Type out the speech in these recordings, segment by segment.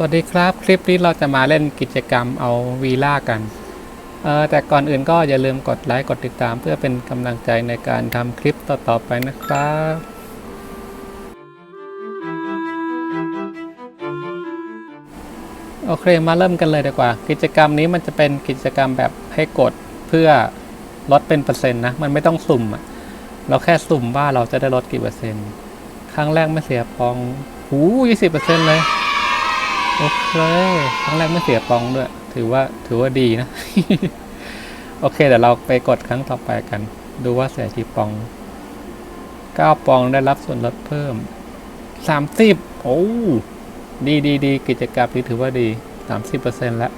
สวัสดีครับคลิปนี้เราจะมาเล่นกิจกรรมเอาวีล่ากันเออแต่ก่อนอื่นก็อย่าลืมกดไลค์กดติดตาม เพื่อเป็นกำลังใจในการทำคลิปต่อๆไปนะครับโอเคมาเริ่มกันเลยดีกว่า กิจกรรมนี้มันจะเป็นกิจกรรมแบบให้กดเพื่อลดเป็นเปอร์เซ็นต์นะมันไม่ต้องสุ่มอะเราแค่สุ่มว่าเราจะได้ลดกี่เปอร์เซ็นต์ครั้งแรกไม่เสียปองหูยี่สิบเปอร์เซ็นต์เลย โอเคครั้งแรกไม่เสียปองด้วย ถือว่าถือว่าดีนะ โอเคเดี๋ยวเราไปกดครั้งต่อไปกัน ดูว่าเสียกี่ปอง9ปองได้รับส่วนลดเพิ่ม30โอ้ดีดีดีกิจกรรมนี้ถือว่าดี30%แล้ว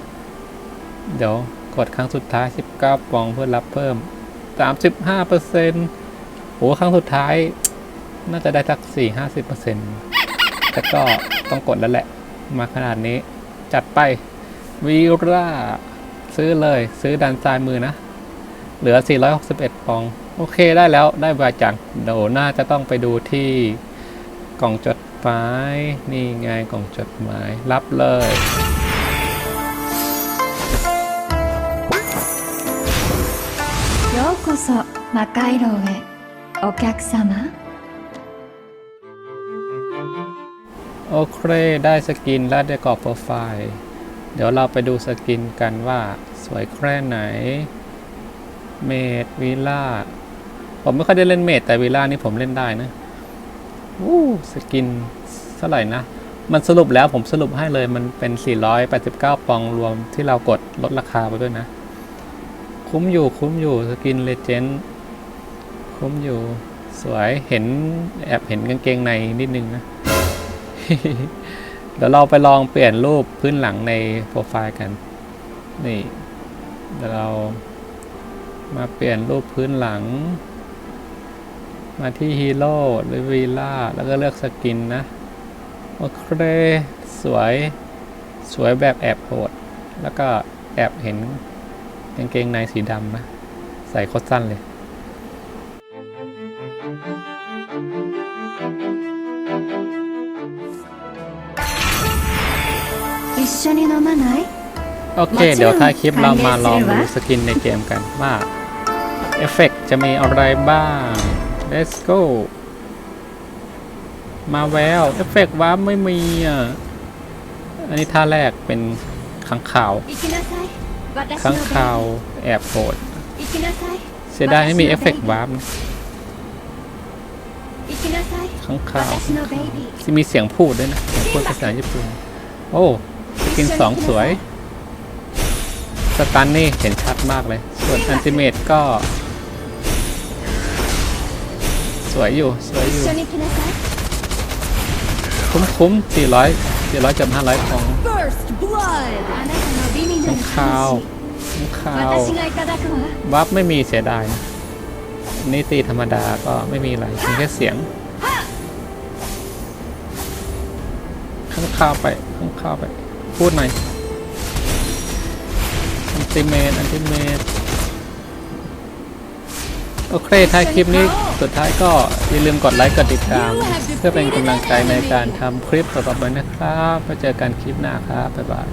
เดี๋ยวกดครั้งสุดท้าย19ปองเพื่อรับเพิ่ม35%โอ้ครั้งสุดท้าย น่าจะได้สัก4-50%แต่ก็ต้องกดแล้วแหละ มาขนาดนี้จัดไปวีราซื้อเลยซื้อดันซ้ายมือนะ เหลือ 461 ปอง โอเคได้แล้วได้บาจังเดี๋ยวน่าจะต้องไปดูที่กล่องจดหมายนี่ไงกล่องจดหมายรับเลย ようこそ魔回廊へお客様 โอเค ได้สกินและได้กรอบโปรไฟล์ เดี๋ยวเราไปดูสกินกันว่าสวยแค่ไหน เมดวิล่า ผมไม่ค่อยได้เล่นเมดแต่วิล่านี่ผมเล่นได้นะอู้สกินเท่าไหร่นะ มันสรุปแล้วผมสรุปให้เลยมันเป็น 489 ปองรวมที่เรากดลดราคาไปด้วยนะ คุ้มอยู่คุ้มอยู่สกินเลเจนด์คุ้มอยู่สวยเห็นแอบเห็นกางเกงในนิดนึงนะ เดี๋ยวเราไปลองเปลี่ยนรูปพื้นหลังในโปรไฟล์กัน นี่ เดี๋ยวเรามาเปลี่ยนรูปพื้นหลัง มาที่ฮีโร่หรือวีล่าแล้วก็เลือกสกินนะ โอเค สวย สวยแบบแอบโหด แล้วก็แอบเห็นกางเกงในสีดำนะ ใส่โคตรสั้นเลย โอเค เดี๋ยวถ้าคลิปเรามาลองดูสกินในเกมกันว่าเอฟเฟกจะมีอะไรบ้าง let's go มาแววเอฟเฟกว้าไม่มีอะ อันนี้ท่าแรกเป็นขังข่าวขังข่าวแอบโหดเสียดายไม่มีเอฟเฟกว้าขังข่าวมีเสียงพูดด้วยนะพูดภาษาญี่ปุ่น โอ้ กินสองสวย สตันนี่เห็นชัดมากเลย ส่วนอันติเมตก็ สวยอยู่ สวยอยู่ คุ้มคุ้ม400 400จำห้าร้ของน้ำข้าวข้าว บัฟไม่มีเสียดายนี่ตีธรรมดาก็ไม่มีอะไรมีแค่เสียงข้างข้าวไปข้างข้าวไป พูดหน่อยอันติเมตอันติเมตโอเคท้ายคลิปนี้สุดท้ายก็อย่าลืมกดไลค์กดติดตาม เพื่อเป็นกำลังใจในการทำคลิปต่อไปนะครับไว้เจอกันคลิปหน้าครับ บ๊ายบาย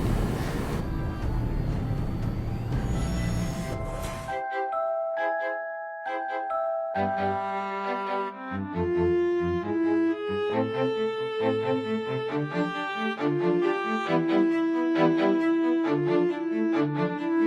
「Thank you.